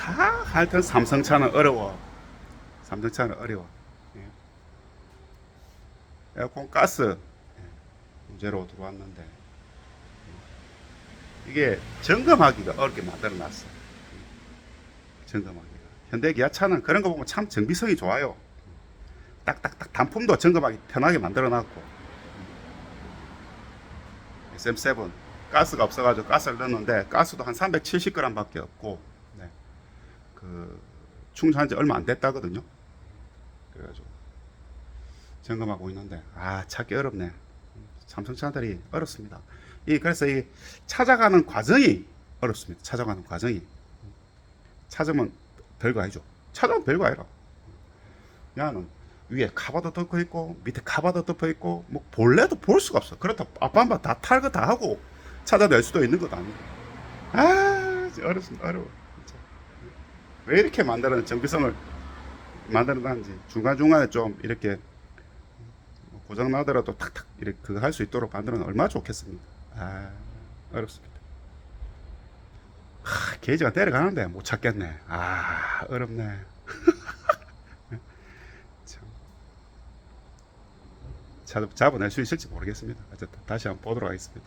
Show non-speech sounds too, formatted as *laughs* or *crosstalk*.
하, 하여튼 삼성차는 어려워. 삼성차는 어려워. 예. 에어컨 가스 예, 문제로 들어왔는데 이게 점검하기가 어렵게 만들어 놨어. 점검하기가. 현대 기아차는 그런 거 보면 참 정비성이 좋아요. 딱딱딱 단품도 점검하기 편하게 만들어 놨고. SM7 가스가 없어가지고 가스를 넣었는데 가스도 한 370g 밖에 없고 네. 그 충전한 지 얼마 안 됐다거든요. 그래가지고 점검하고 있는데 아 찾기 어렵네. 삼성차들이 어렵습니다. 이 그래서 이 찾아가는 과정이 어렵습니다. 찾아가는 과정이 찾으면 별거 아니죠. 찾으면 별거 아니라. 야는 위에 카바도 덮어 있고 밑에 카바도 덮어 있고 뭐 볼래도 볼 수가 없어. 그렇다 아빠 한번 다 탈거 다 하고 찾아낼 수도 있는 것도 아니고. 아 어렵습니다. 어려워. 왜 이렇게 만드는 정비성을 만들어놨는지 중간 중간에 좀 이렇게 뭐 고장 나더라도 탁탁 이렇게 그거 할 수 있도록 만들면 얼마나 좋겠습니까? 아 어렵습니다. 하, 게이지가 때려가는데 못 찾겠네. 아 어렵네. *laughs* 잡아낼 수 있을지 모르겠습니다. 어쨌든 다시 한번 보도록 하겠습니다.